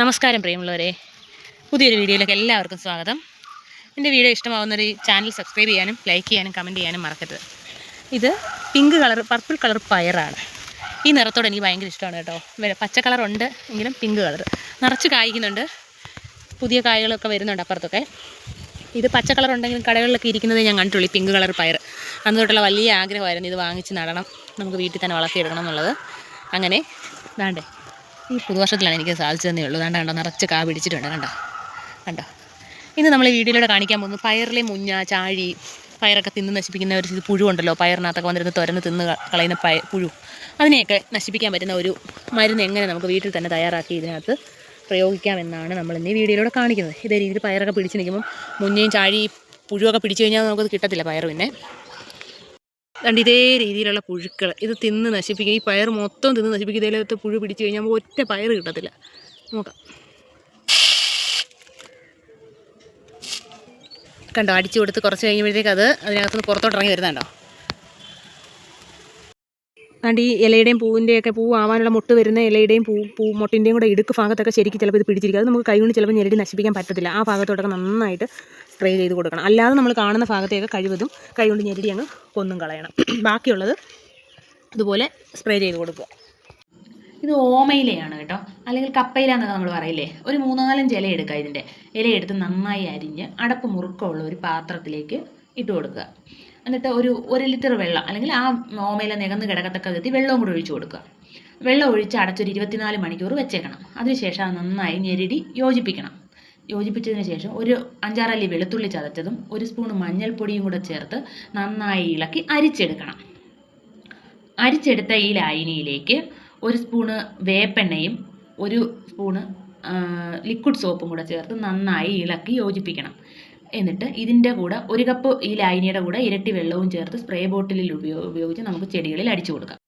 നമസ്കാരം പ്രിയമുള്ളവരെ. പുതിയൊരു വീഡിയോയിലേക്ക് എല്ലാവർക്കും സ്വാഗതം. എന്റെ വീഡിയോ ഇഷ്ടമാവുന്നവർ ഈ ചാനൽ സബ്സ്ക്രൈബ് ചെയ്യാനും ലൈക്ക് ചെയ്യാനും കമന്റ് ചെയ്യാനും മറക്കരുത്. ഇത് പിങ്ക് കളർ പർപ്പിൾ കളർ പയറാണ്. ഈ നിറത്തോട് എനിക്ക് ഭയങ്കര ഇഷ്ടമാണ് കേട്ടോ. പച്ച കളറുണ്ട് എങ്കിലും പിങ്ക് കളർ. നിറച്ച് കായ്ക്കുന്നുണ്ട്. പുതിയ കായകളൊക്കെ വരുന്നുണ്ട് അപ്പുറത്തൊക്കെ. ഇത് പച്ച കളർ ഉണ്ടെങ്കിലും കടകളിലൊക്കെ ഇരിക്കുന്നത് ഞാൻ കണ്ടിട്ടുള്ളൂ പിങ്ക് കളർ പയർ. അന്ന് തൊട്ടുള്ള വലിയ ആഗ്രഹമായിരുന്നു ഇത് വാങ്ങിച്ച് നടണം. നമുക്ക് വീട്ടിൽ തന്നെ വളർത്തിയെടുക്കണം എന്നുള്ളത്. അങ്ങനെ ദാണ്ടേ. ഈ പുതുവർഷത്തിലാണ് എനിക്ക് സാധിച്ചതെന്നേ ഉള്ളൂ. കണ്ടോ കണ്ടോ നിറച്ച് കാ പിടിച്ചിട്ടുണ്ട് കണ്ടോ കണ്ടോ. ഇന്ന് നമ്മൾ ഈ വീഡിയോയിലൂടെ കാണിക്കാൻ പോകുന്നു പയറിലെ മുഞ്ഞ ചാഴി പയറൊക്കെ തിന്ന് നശിപ്പിക്കുന്ന ഒരു പുഴുണ്ടല്ലോ പയറിനകത്തൊക്കെ വന്നിരുന്ന് തുരന്ന് തിന്ന് കളയുന്ന പയ പുഴു. അതിനെയൊക്കെ നശിപ്പിക്കാൻ പറ്റുന്ന ഒരു മരുന്ന് എങ്ങനെ നമുക്ക് വീട്ടിൽ തന്നെ തയ്യാറാക്കി ഇതിനകത്ത് പ്രയോഗിക്കാമെന്നാണ് നമ്മൾ ഇന്ന് ഈ വീഡിയോയിലൂടെ കാണിക്കുന്നത്. ഇതേ രീതിയിൽ പയറൊക്കെ പിടിച്ച് നിൽക്കുമ്പോൾ മുഞ്ഞയും ചാഴി പുഴുവൊക്കെ പിടിച്ചു കഴിഞ്ഞാൽ നമുക്കത് കിട്ടത്തില്ല പയറു പിന്നെ. അതുകൊണ്ട് ഇതേ രീതിയിലുള്ള പുഴുക്കൾ ഇത് തിന്ന് നശിപ്പിക്കുക ഈ പയർ മൊത്തം തിന്ന് നശിപ്പിക്കുക ഇതിലത്തെ പുഴു പിടിച്ചു കഴിഞ്ഞാൽ നമുക്ക് ഒറ്റ പയർ കിട്ടത്തില്ല. നോക്കാം. കണ്ടോ അടിച്ചു കൊടുത്ത് കുറച്ച് കഴിയുമ്പോഴത്തേക്ക് അത് അതിനകത്തുനിന്ന് പുറത്തോട്ട് ഇറങ്ങി വരുന്നുണ്ടോ? അതുകൊണ്ട് ഈ ഇലയുടെയും പൂവിന്റെയൊക്കെ പൂ ആവാനുള്ള മുട്ട് വരുന്ന ഇലയുടെയും പൂ പൂ മുട്ടിന്റെയും കൂടെ ഇടുക്ക് ഭാഗത്തൊക്കെ ശരിക്കും ചിലപ്പോൾ ഇത് പിടിച്ചിരിക്കും. അത് നമുക്ക് കൈകൊണ്ട് ചിലപ്പോൾ ഞെരടി നശിപ്പിക്കാൻ പറ്റത്തില്ല. ആ ഭാഗത്തോട്ടൊക്കെ നന്നായിട്ട് സ്പ്രേ ചെയ്ത് കൊടുക്കണം. അല്ലാതെ നമ്മൾ കാണുന്ന ഭാഗത്തെയൊക്കെ കഴിവതും കൈകൊണ്ട് ഞെരടി അങ്ങ് കൊന്നും കളയണം. ബാക്കിയുള്ളത് ഇതുപോലെ സ്പ്രേ ചെയ്ത് കൊടുക്കുക. ഇത് ഓമയിലയാണ് കേട്ടോ. അല്ലെങ്കിൽ കപ്പയില എന്നൊക്കെ നമ്മൾ പറയില്ലേ? ഒരു മൂന്നാലഞ്ച് ഇല എടുക്കുക ഇതിന്റെ. ഇല എടുത്ത് നന്നായി അരിഞ്ഞ് അടപ്പ് മുറുക്കമുള്ള ഒരു പാത്രത്തിലേക്ക് ഇട്ട് കൊടുക്കുക. എന്നിട്ട് ഒരു ഒരു ലിറ്റർ വെള്ളം അല്ലെങ്കിൽ ആ ഓമയിൽ നികന്ന് കിടക്കത്തക്ക വിധത്തിൽ വെള്ളവും കൂടി ഒഴിച്ചു കൊടുക്കുക. വെള്ളം ഒഴിച്ച് അടച്ചൊരു ഇരുപത്തിനാല് മണിക്കൂർ വെച്ചേക്കണം. അതിനുശേഷം അത് നന്നായി ഞെരടി യോജിപ്പിക്കണം. യോജിപ്പിച്ചതിന് ശേഷം ഒരു അഞ്ചാറല്ലി വെളുത്തുള്ളി ചതച്ചതും ഒരു സ്പൂൺ മഞ്ഞൾപ്പൊടിയും കൂടെ ചേർത്ത് നന്നായി ഇളക്കി അരിച്ചെടുക്കണം. അരിച്ചെടുത്ത ഈ ലായനിയിലേക്ക് ഒരു സ്പൂണ് വേപ്പെണ്ണയും ഒരു സ്പൂണ് ലിക്വിഡ് സോപ്പും കൂടെ ചേർത്ത് നന്നായി ഇളക്കി യോജിപ്പിക്കണം. എന്നിട്ട് ഇതിന്റെ കൂടെ ഒരു കപ്പ് ഈ ലായനിയുടെ കൂടെ ഇരട്ടി വെള്ളവും ചേർത്ത് സ്പ്രേ ബോട്ടിലിൽ ഉപയോഗിച്ച് നമുക്ക് ചെടികളിൽ അടിച്ചു കൊടുക്കാം.